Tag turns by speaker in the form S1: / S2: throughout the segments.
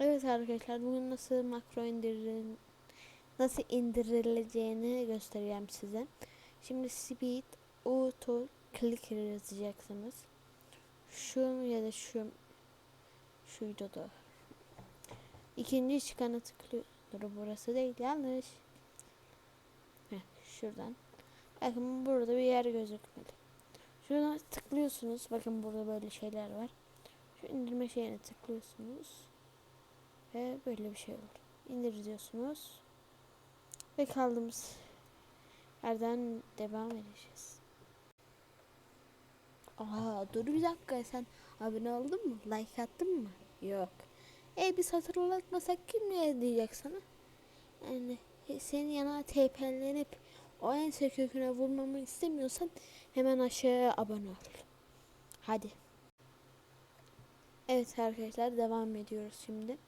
S1: Evet arkadaşlar bugün nasıl makro indirin nasıl indirileceğini göstereceğim size. Şimdi speed auto clicker yazacaksınız. Şu ya da şu şuydu da. İkinci çıkana tıklıyor. Dur burası değil yanlış. Heh, şuradan. Bakın burada bir yer gözükmeli. Şuradan tıklıyorsunuz. Bakın burada böyle şeyler var. Şu indirme şeyine tıklıyorsunuz. Ve böyle bir şey olur. İndir diyorsunuz. Ve kaldığımız yerden devam edeceğiz. Aa dur bir dakika sen abone oldun mu? Like attın mı? Yok. E biz hatırlatmasak kim ne diyecek sana? Yani e, senin yana TP'lenip o en köküne vurmamı istemiyorsan hemen aşağıya abone ol. Hadi. Evet arkadaşlar devam ediyoruz şimdi.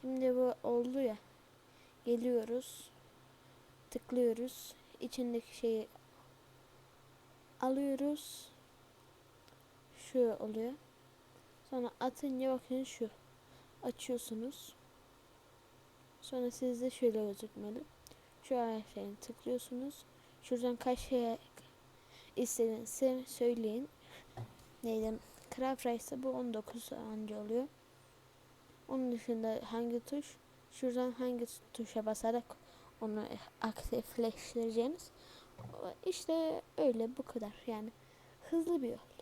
S1: Şimdi bu oldu ya. Geliyoruz. Tıklıyoruz. İçindeki şeyi alıyoruz. Şu oluyor. Sonra atınca bakın şu. Açıyorsunuz. Sonra sizde şöyle gözükmeli. Şu ayaklarını tıklıyorsunuz. Şuradan kaç şeye istediğinizi söyleyin. Neydi? Craft Race'da bu 19 anca oluyor. Onun dışında hangi tuş? Şuradan hangi tuşa basarak onu aktifleştireceğiniz. İşte öyle bu kadar. Yani hızlı bir yol.